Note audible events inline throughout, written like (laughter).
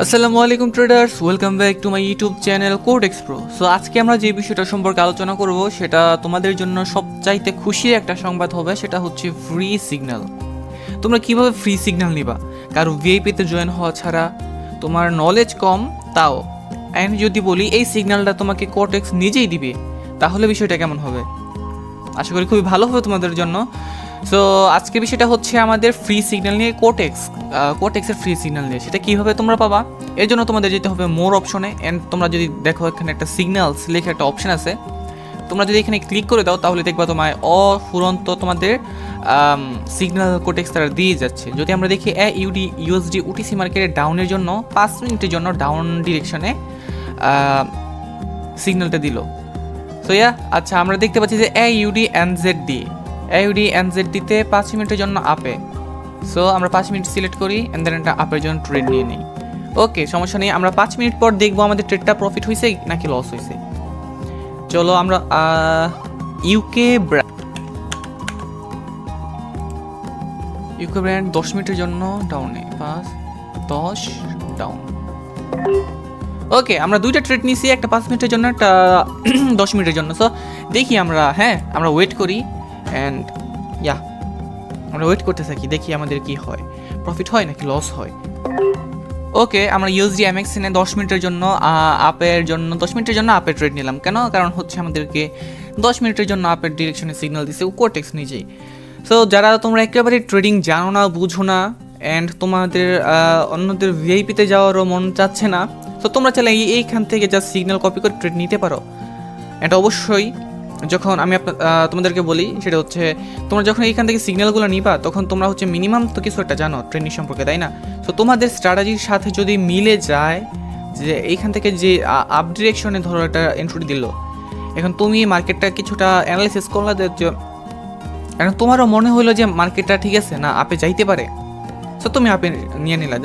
আসসালামু আলাইকুম traders welcome back to my YouTube channel code Xpro so আজকে আমরা যে বিষয়টা সম্পর্কে আলোচনা করব, সেটা তোমাদের জন্য সবচাইতে খুশির একটা সংবাদ হবে, সেটা হচ্ছে ফ্রি সিগন্যাল তোমরা কীভাবে ফ্রি সিগন্যাল নিবা? কারও ভিআইপিতে জয়েন হওয়া ছাড়া, তোমার নলেজ কম, তাও। অ্যান্ড যদি বলি, এই সিগন্যালটা তোমাকে কোটেক্স নিজেই দিবে, তাহলে বিষয়টা কেমন হবে? আশা করি খুবই ভালো হবে তোমাদের জন্য। সো আজকে বিষয়টা হচ্ছে আমাদের ফ্রি সিগন্যাল নিয়ে কোটেক্স কোটেক্সের ফ্রি সিগন্যাল নিয়ে। সেটা কীভাবে তোমরা পাবা? এর জন্য তোমাদের যেতে হবে মোর অপশনে অ্যান্ড তোমরা যদি দেখো এখানে একটা সিগন্যালস লেখা একটা অপশন আছে, তোমরা যদি এখানে ক্লিক করে দাও, তাহলে দেখবা তোমায় অফুরন্ত তোমাদের সিগন্যাল কোটেক্স তারা দিয়ে যাচ্ছে। যদি আমরা দেখি এ ইউডি ইউএসডি উটিসি মার্কেটের ডাউনের জন্য, পাঁচ মিনিটের জন্য ডাউন ডিরেকশনে সিগন্যালটা দিল। সো ইয়া আচ্ছা আমরা দেখতে পাচ্ছি যে A UD NZ D A UD NZ ডিতে পাঁচ মিনিটের জন্য আপে সো আমরা পাঁচ মিনিট সিলেক্ট করি অ্যান্ড দেন একটা আপের জন্য ট্রেড নিয়ে নিই। ওকে সমস্যা নেই, আমরা পাঁচ মিনিট পর দেখব আমাদের ট্রেডটা প্রফিট হয়েছে নাকি লস হয়েছে চলো আমরা ইউকে ইউকে ব্র্যান্ড দশ মিনিটের জন্য ডাউনে পাঁচ, দশ ডাউন ওকে আমরা দুইটা ট্রেড নিয়েছি একটা পাঁচ মিনিটের জন্য, একটা (clears throat) দশ মিনিটের জন্য। সো দেখি আমরা হ্যাঁ আমরা ওয়েট করি। অ্যান্ড ইয়া আমরা ওয়েট করতে থাকি, দেখি আমাদের কি হয়। প্রফিট হয় নাকি লস হয়? ওকে আমরা ইউএসডি এমএক্সিনে দশ মিনিটের জন্য আপের জন্য, দশ মিনিটের জন্য আপের ট্রেড নিলাম। কেন? কারণ হচ্ছে আমাদেরকে দশ মিনিটের জন্য আপের ডিরেকশনে সিগন্যাল দিছে কোটেক্স নিজেই। সো যারা তোমরা একেবারে ট্রেডিং জানো না, বুঝো না অ্যান্ড তোমাদের অন্যদের ভিআইপিতে যাওয়ারও মন চাচ্ছে না, তো তোমরা চাইলে এইখান থেকে যা সিগন্যাল কপি করে ট্রেড নিতে পারো। এটা অবশ্যই যখন আমি তোমাদেরকে বলি, সেটা হচ্ছে তোমরা যখন এইখান থেকে সিগন্যালগুলো নিবা, তখন তোমরা হচ্ছে মিনিমাম তো কিছু একটা জানো ট্রেনিং সম্পর্কে, তাই না? তো তোমাদের স্ট্র্যাটাজির সাথে যদি মিলে যায়, যে এইখান থেকে যে আপ ডিরেকশনে ধরো একটা এন্ট্রি দিল, এখন তুমি মার্কেটটা কিছুটা অ্যানালাইসিস করলা এখন তোমারও মনে হলো যে মার্কেটটা ঠিক আছে না আপে যাইতে পারে। সো তুমি আপে নিয়ে নিলা।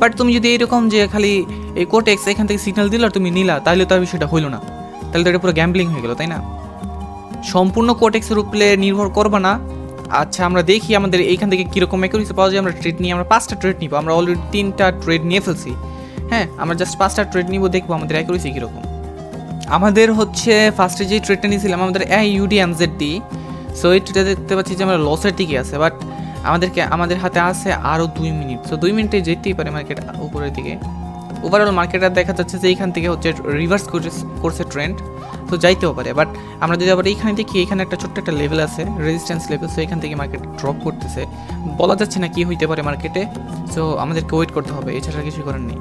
বাট তুমি যদি এইরকম যে খালি এই কোটেক্স এখান থেকে সিগন্যাল দিল তুমি নিলা, তাহলে তো আর বিষয়টা হইল না। তাহলে তো এটা পুরো গ্যাম্বলিং হয়ে গেল, তাই না? সম্পূর্ণ কোটেক্সের উপরে নির্ভর করবে না। আচ্ছা আমরা দেখি আমাদের এইখান থেকে কীরকম অ্যাকুরেসি পাওয়া যায়। আমরা ট্রেড নিই আমরা পাঁচটা ট্রেড নিব। আমরা অলরেডি তিনটা ট্রেড নিয়ে ফেলছি। হ্যাঁ আমরা জাস্ট পাঁচটা ট্রেড নিব, দেখব আমাদের অ্যাকুরেসি কীরকম। আমাদের হচ্ছে ফার্স্টে যে ট্রেডটা নিয়েছিলাম, আমাদের A UD NZ D so এই ট্রেডটা দেখতে পাচ্ছি যে আমরা লসের দিকে আছে বাট আমাদেরকে, আমাদের হাতে আছে আরও দুই মিনিট। সো দুই মিনিটে যেতেই পারে মার্কেট উপরের দিকে। ওভারঅল মার্কেটটা দেখা যাচ্ছে যে এইখান থেকে হচ্ছে রিভার্স করছে ট্রেন্ড তো যাইতেও পারে। বাট আমরা যদি আবার এইখানে দেখি এখানে একটা ছোট্ট একটা লেভেল আছে রেজিস্ট্যান্স লেভেল সো এখান থেকে মার্কেট ড্রপ করতেছে। বলা যাচ্ছে না কি হইতে পারে মার্কেটে সো আমাদেরকে ওয়েট করতে হবে, এছাড়া কিছু করার নেই।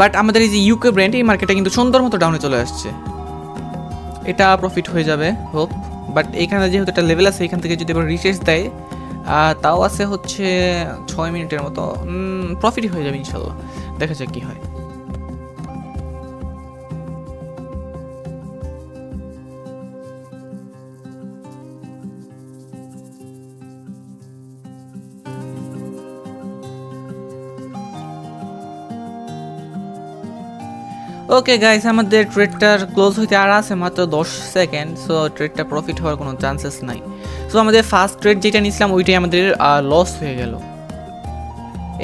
বাট আমাদের এই যে ইউকে ব্র্যান্ড এই মার্কেটটা কিন্তু সুন্দর মতো ডাউনে চলে আসছে। এটা প্রফিট হয়ে যাবে হোপ বাট এখানে যেহেতু একটা লেভেল আছে এখান থেকে যদি এবার রিচার্জ দেয় তাও আছে হচ্ছে ছয় মিনিটের মতো প্রফিটই হয়ে যাবে ইনশাল্লাহ। দেখা যাক কী হয়। ওকে গাইস আমাদের ট্রেডটার ক্লোজ হইতে আর আছে মাত্র দশ সেকেন্ড সো ট্রেডটা প্রফিট হওয়ার কোনো চান্সেস নাই। সো আমাদের ফার্স্ট ট্রেড যেটা নিয়েছিলাম, ওইটাই আমাদের লস হয়ে গেল।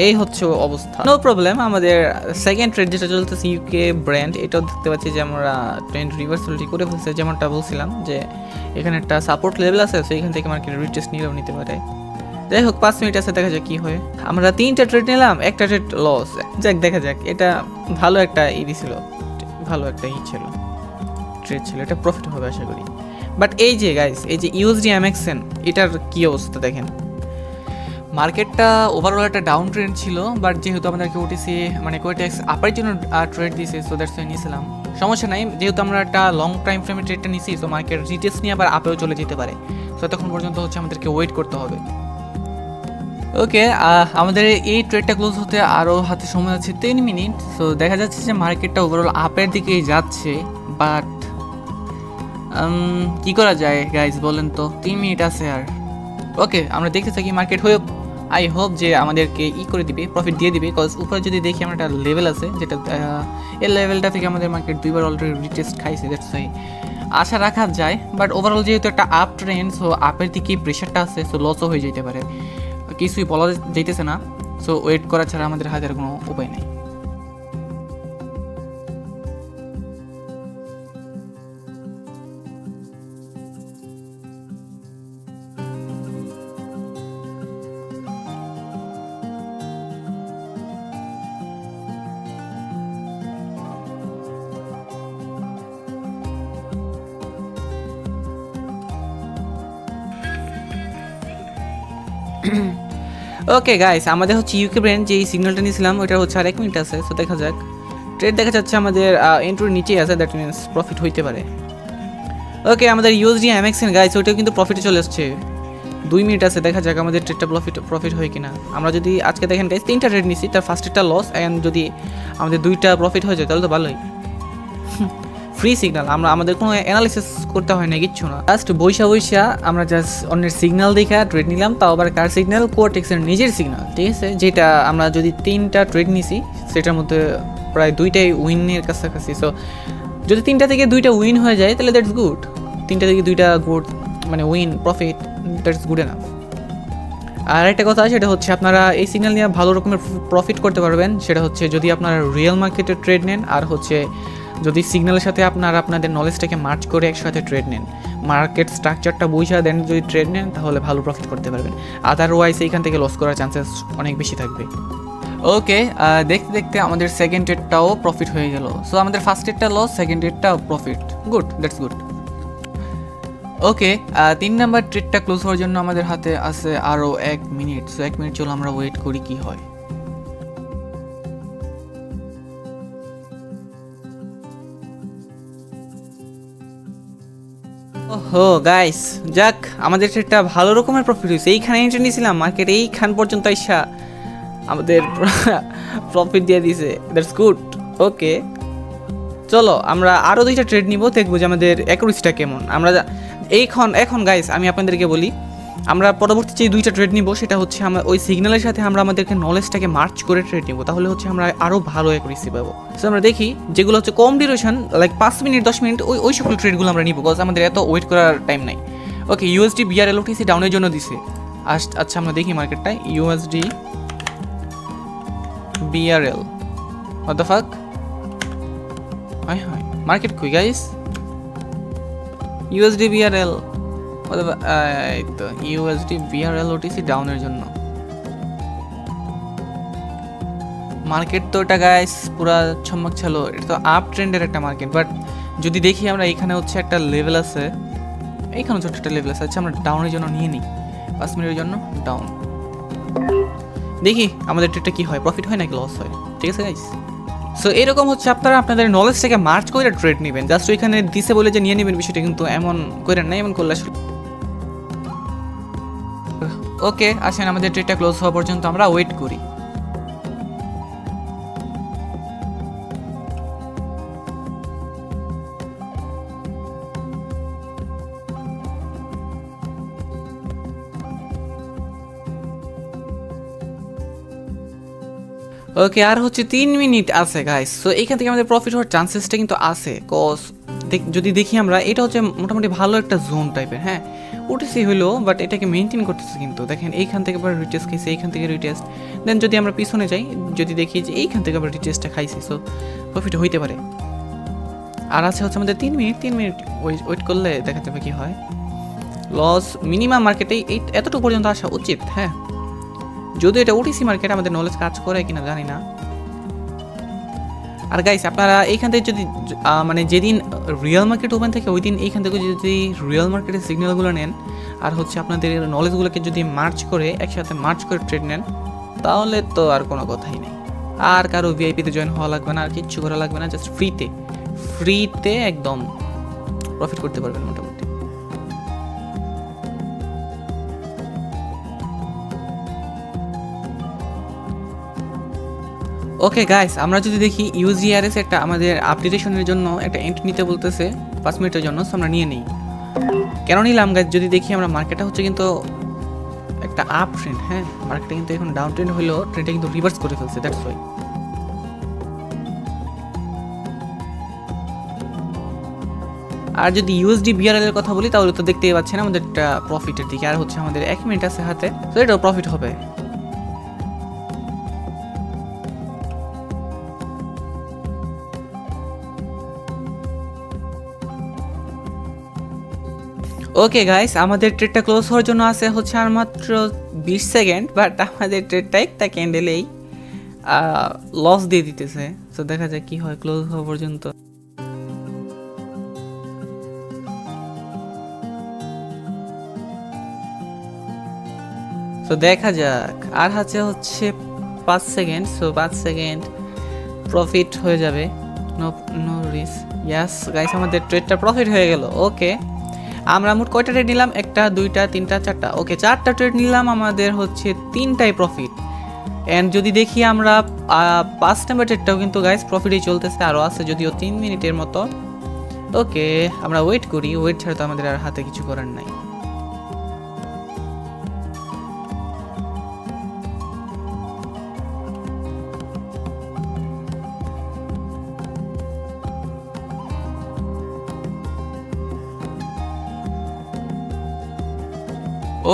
এই হচ্ছে অবস্থা। নো প্রবলেম আমাদের সেকেন্ড ট্রেড যেটা চলতেছে ইউকে ব্র্যান্ড এটাও দেখতে পাচ্ছি যে আমরা ট্রেন্ড রিভার্স অলরেডি করে ফেলছে, যেমনটা বলছিলাম যে এখানে একটা সাপোর্ট লেভেল আছে সো এখান থেকে মার্কেট রিটেস্ট নিলেও নিতে পারে। যাই হোক, পাঁচ মিনিট আছে, দেখা যাক কি হয়। আমরা তিনটা ট্রেড নিলাম, একটা ট্রেড লস যাক, দেখা যাক, এটা ভালো একটা ই ছিল ভালো একটা ই ছিল। ট্রেড ছিল এটা প্রফিট হবে আশা করি। বাট এই যে গাইস এই যে ইউএসডি এমএক্সএন এটার কি অবস্থা দেখেন? মার্কেটটা ওভারঅল একটা ডাউন ট্রেন্ড ছিল বাট যেহেতু আমাদেরকে ওটিসি মানে কোয়েটেক্স আপার জন্য ট্রেড দিয়েছে সো দ্যাটস নিয়েছিলাম। সমস্যা নাই, যেহেতু আমরা একটা লং টাইম ফ্রেমে ট্রেডটা নিয়েছি সো মার্কেট রিটেস্ট নিয়ে আবার আপেও চলে যেতে পারে। সো তখন পর্যন্ত হচ্ছে আমাদেরকে ওয়েট করতে হবে। ওকে আমাদের এই ট্রেডটা ক্লোজ হতে আরও হাতে সময় আছে তিন মিনিট সো দেখা যাচ্ছে যে মার্কেটটা ওভারঅল আপের দিকেই যাচ্ছে বাট কি করা যায় গাইজ বলেন তো? তিন মিনিট আছে আর। ওকে আমরা দেখতে থাকি মার্কেট হয়ে আই হোপ যে আমাদেরকে ই করে দিবে প্রফিট দিয়ে দিবে কজ উপরে যদি দেখি আমরা একটা লেভেল আছে, যেটা এই লেভেলটা থেকে আমাদের মার্কেট দুইবার অলরেডি রিটেস্ট খাইছে দ্যাটস ওয়াই আশা রাখা যায় বাট ওভারঅল যেহেতু একটা আপ ট্রেন্ড সো আপের দিকে প্রেশারটা আছে সো লসও হয়ে যেতে পারে। কিছুই বলা যাইতেছে না সো ওয়েট করা ছাড়া আমাদের হাতের কোনো উপায় নেই। mm (clears throat) ওকে গাইস আমাদের হচ্ছে ইউকে ব্র্যান্ড যে সিগন্যালটা নিয়েছিলাম ওটা হচ্ছে আর এক মিনিট আছে তো দেখা যাক। ট্রেড দেখা যাচ্ছে আমাদের এন্ট্রির নিচেই আছে দ্যাট মিনস প্রফিট হইতে পারে। ওকে আমাদের ইউএসডি এমএক্সএন গাইস ওইটাও কিন্তু প্রফিটে চলে আসছে। দুই মিনিট আছে, দেখা যাক আমাদের ট্রেডটা প্রফিট প্রফিট হয় কিনা। আমরা যদি আজকে দেখেন গাইস তিনটা ট্রেড নিছি, তার ফার্স্টেরটা লস অ্যান্ড যদি আমাদের দুইটা প্রফিট হয়ে যায়, তাহলে তো ভালোই। ফ্রি সিগনাল আমরা আমাদের কোনো অ্যানালিসিস করতে হয় না কিচ্ছু না। জাস্ট বৈশা বৈশা আমরা জাস্ট অন্যের সিগনাল দেখা ট্রেড নিলাম, তাও আবার কার সিগন্যাল কোয়াটেক্সের নিজের সিগনাল ঠিক আছে? যেটা আমরা যদি তিনটা ট্রেড নিছি, সেটার মধ্যে প্রায় দুইটাই উইনের কাছাকাছি। সো যদি তিনটা থেকে দুইটা উইন হয়ে যায়, তাহলে দ্যাটস গুড তিনটা থেকে দুইটা গুড মানে win profit that's good enough আর একটা কথা, সেটা হচ্ছে আপনারা এই সিগন্যাল নিয়ে ভালো রকমের প্রফিট করতে পারবেন। সেটা হচ্ছে যদি আপনারা রিয়েল মার্কেটে ট্রেড নেন, আর হচ্ছে যদি সিগন্যালের সাথে আপনারা আপনাদের নলেজটাকে মার্চ করে একসাথে ট্রেড নেন মার্কেট স্ট্রাকচারটা বুঝা দেন, যদি ট্রেড নেন, তাহলে ভালো প্রফিট করতে পারবেন। আদারওয়াইজ এইখান থেকে লস করার চান্সেস অনেক বেশি থাকবে। ওকে দেখতে দেখতে আমাদের সেকেন্ড ডেটটাও প্রফিট হয়ে গেল। সো আমাদের ফার্স্ট ডেটটা লস সেকেন্ড ডেটটা profit good that's good okay তিন নাম্বার ট্রেডটা ক্লোজ হওয়ার জন্য আমাদের হাতে আছে আরও এক মিনিট সো এক মিনিট চলো আমরা ওয়েট করি কি হয়। ওহো গাইস যাক, আমাদের একটা ভালো রকমের প্রফিট হয়েছে। এইখানে এন্ট্রি নিয়েছিলাম মার্কেট এইখান পর্যন্ত আইসা আমাদের (laughs) প্রফিট দিয়ে দিছে। দ্যাটস গুড ওকে চলো, আমরা আরও দুইটা ট্রেড নিব, দেখব যে আমাদের অ্যাকুরেসিটা কেমন। আমরা এইখন, এখন গাইস আমি আপনাদেরকে বলি আমরা পরবর্তী যে দুইটা ট্রেড নিব, সেটা হচ্ছে আমরা ওই সিগন্যালের সাথে আমরা আমাদেরকে নলেজটাকে মার্চ করে ট্রেড নিব। তাহলে হচ্ছে আমরা আরও ভালো অ্যাকুরেসি পাবো। সো আমরা দেখি যেগুলো হচ্ছে কম ডিউরেশন লাইক পাঁচ মিনিট, দশ মিনিট, ওই ওই সকল ট্রেডগুলো আমরা নিব বিকজ আমাদের এত ওয়েট করার টাইম নাই। ওকে ইউএসডি বিআর এলওটিসি ডাউনের জন্য দিছে। আচ্ছা আমরা দেখি মার্কেটটায় USD BRL fuck? Hi hi market কুই গাইস ইউএসডি বিআরএল তো ইউএসডি বিআরএল ওটিসি ডাউনের জন্য। মার্কেট তো এটা গাইস পুরা ছম্মক ছিল। এটা তো আপ ট্রেন্ডের একটা মার্কেট বাট যদি দেখি আমরা এখানে হচ্ছে একটা লেভেল আছে এইখানে ছোট্ট একটা লেভেল আছে আচ্ছা আমরা ডাউনের জন্য নিয়ে নিই। পাঁচ মিনিটের জন্য ডাউন দেখি আমাদের ট্রেডটা কি হয় প্রফিট হয় নাকি লস হয়, ঠিক আছে গাইস সো এরকম হচ্ছে আপনারা আপনাদের নলেজটাকে মার্চ করে ট্রেড নেবেন। জাস্ট ওইখানে দিছে বলে যে নিয়ে নেবেন, বিষয়টা কিন্তু এমন করেন না এমন করলে আসলে ওকে, আসেন, আমাদের ট্রেডটা ক্লোজ হওয়া পর্যন্ত আমরা ওয়েট করি। ওকে, আর হচ্ছে তিন মিনিট আছে গাইস সো এইখান থেকে আমাদের প্রফিট হওয়ার চান্সেসটা কিন্তু আছে কজ যদি দেখি আমরা, এটা হচ্ছে মোটামুটি ভালো একটা জোন টাইপের হ্যাঁ? উঠেছি হলো বাট এটাকে মেনটেন করতেছে কিন্তু। দেখেন, এইখান থেকে আবার রিটেস্ট খাইছে, এইখান থেকে রিটেস্ট দেন যদি আমরা পিছনে যাই, যদি দেখি যে এইখান থেকে আবার রিটেস্টটা খাইছি সো প্রফিট হইতে পারে। আর আছে হচ্ছে আমাদের তিন মিনিট তিন মিনিট ওয়েট করলে দেখা যাবে কি হয়? লস মিনিমাম মার্কেটে এই এতটুকু পর্যন্ত আসা উচিত হ্যাঁ? যদিও এটা ওটিসি মার্কেট আমাদের নলেজ কাজ করে কিনা জানি না। আর গাইস আপনারা এইখান থেকে যদি মানে যেদিন রিয়েল মার্কেট ওপেন থাকে ওই দিন এইখান থেকে যদি রিয়েল মার্কেটের সিগন্যালগুলো নেন, আর হচ্ছে আপনাদের নলেজগুলোকে যদি মার্চ করে, একসাথে মার্চ করে ট্রেড নেন, তাহলে তো আর কোনো কথাই নেই। আর কারও ভিআইপিতে জয়েন হওয়া লাগবে না, আর কিচ্ছু করা লাগবে না জাস্ট ফ্রিতে ফ্রিতে একদম প্রফিট করতে পারবেন মোটামুটি। ওকে গাইস আমরা যদি দেখি ইউজিআরএস একটা আমাদের আপডেটেশনের জন্য একটা এন্ট্রি নিতে বলতেছে, পাঁচ মিনিটের জন্য, so আমরা নিয়ে নিই। কেন নিলাম গাইস যদি দেখি আমরা মার্কেটটা হচ্ছে কিন্তু একটা আপ ট্রেন্ড হ্যাঁ? মার্কেটটা কিন্তু এখন ডাউন ট্রেন্ড হলেও ট্রেন্ডটা কিন্তু রিভার্স করে ফেলছে দ্যাটস ওয়াই আর যদি ইউএসডি বিআরএল এর কথা বলি, তাহলে তো দেখতেই পাচ্ছেন আমাদের একটা প্রফিটের দিকে, আর হচ্ছে আমাদের এক মিনিট আছে হাতে তো এটাও প্রফিট হবে। ওকে গাইস আমাদের ট্রেডটা ক্লোজ হওয়ার জন্য আছে হচ্ছে আর মাত্র বিশ সেকেন্ড বাট আমাদের ট্রেডটা একটা ক্যান্ডেলেই লস দিয়ে দিতেছে। তো দেখা যাক কি হয় ক্লোজ হওয়া পর্যন্ত। তো দেখা যাক। আর আছে হচ্ছে পাঁচ সেকেন্ড সো পাঁচ সেকেন্ড প্রফিট হয়ে যাবে। নো নো রিস ইয়াস গাইস আমাদের ট্রেডটা প্রফিট হয়ে গেল। ওকে আমরা মোট কয়টা ট্রেড নিলাম? একটা, দুইটা, তিনটা, চারটা। ওকে চারটা ট্রেড নিলাম, আমাদের হচ্ছে তিনটাই প্রফিট অ্যান্ড যদি দেখি আমরা পাঁচ নাম্বার ট্রেডটাও কিন্তু গাইস প্রফিটেই চলতেছে আরও আছে যদিও তিন মিনিটের মতো। ওকে আমরা ওয়েট করি ওয়েট ছাড়া তো আমাদের আর হাতে কিছু করার নাই।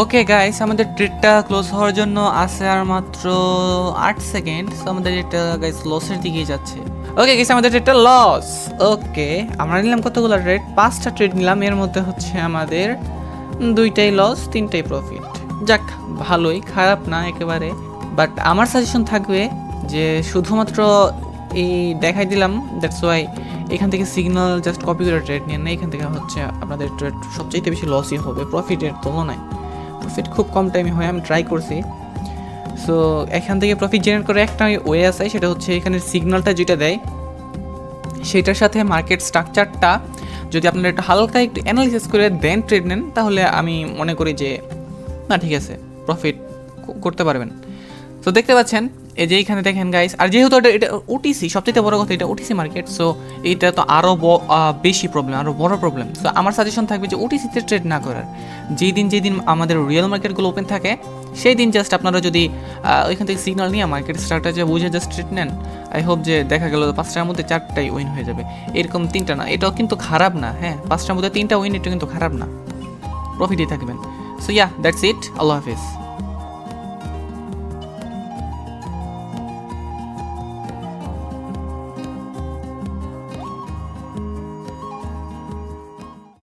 ওকে গাইস আমাদের ট্রিটটা ক্লোজ হওয়ার জন্য আছে আর মাত্র আট সেকেন্ড আমাদের এটা গাইস লসের দিকেই যাচ্ছে। ওকে গাইস আমাদের ট্রেডটা লস ওকে আমরা নিলাম কতগুলো ট্রেড পাঁচটা ট্রেড নিলাম, এর মধ্যে হচ্ছে আমাদের দুইটাই লস তিনটাই প্রফিট যাক, ভালোই, খারাপ না একেবারে বাট আমার সাজেশন থাকবে যে শুধুমাত্র এই দেখাই দিলাম দ্যাটস ওয়াই এখান থেকে সিগন্যাল জাস্ট কপি করে ট্রেড নিয়ে না এখান থেকে হচ্ছে আপনাদের ট্রেড সবচাইতে বেশি লসই হবে প্রফিটের তুলনায়। প্রফিট খুব কম টাইমে হয়, আমি ট্রাই করছি। সো এখান থেকে প্রফিট জেনারেট করে একটা ওয়ে আছে, সেটা হচ্ছে এখানে সিগন্যালটা যেটা দেয়, সেটার সাথে মার্কেট স্ট্রাকচারটা যদি আপনারা একটু হালকা একটু অ্যানালিসিস করে দেন ট্রেড নেন, তাহলে আমি মনে করি যে, না, ঠিক আছে প্রফিট করতে পারবেন। তো দেখতে পাচ্ছেন এই যে এইখানে দেখেন গাইস আর যেহেতু এটা এটা ওটিসি সবচেয়ে বড় কথা এটা ওটিসি মার্কেট সো এইটা তো আরও বেশি প্রবলেম আরও বড় প্রবলেম সো আমার সাজেশন থাকবে যে ওটিসিতে ট্রেড না করার। যেই দিন যেই দিন আমাদের রিয়েল মার্কেটগুলো ওপেন থাকে সেই দিন জাস্ট আপনারা যদি ওইখান থেকে সিগন্যাল নিয়ে মার্কেট স্ট্রাকচার বুঝে জাস্ট ট্রেড নেন। আই হোপ যে দেখা গেল পাঁচটার মধ্যে চারটাই উইন হয়ে যাবে। এরকম তিনটা না, এটাও কিন্তু খারাপ না হ্যাঁ পাঁচটার মধ্যে তিনটা উইন এটা কিন্তু খারাপ না। প্রফিটই থাকবেন। সো ইয়া দ্যাটস ইট আল্লাহ হাফিজ।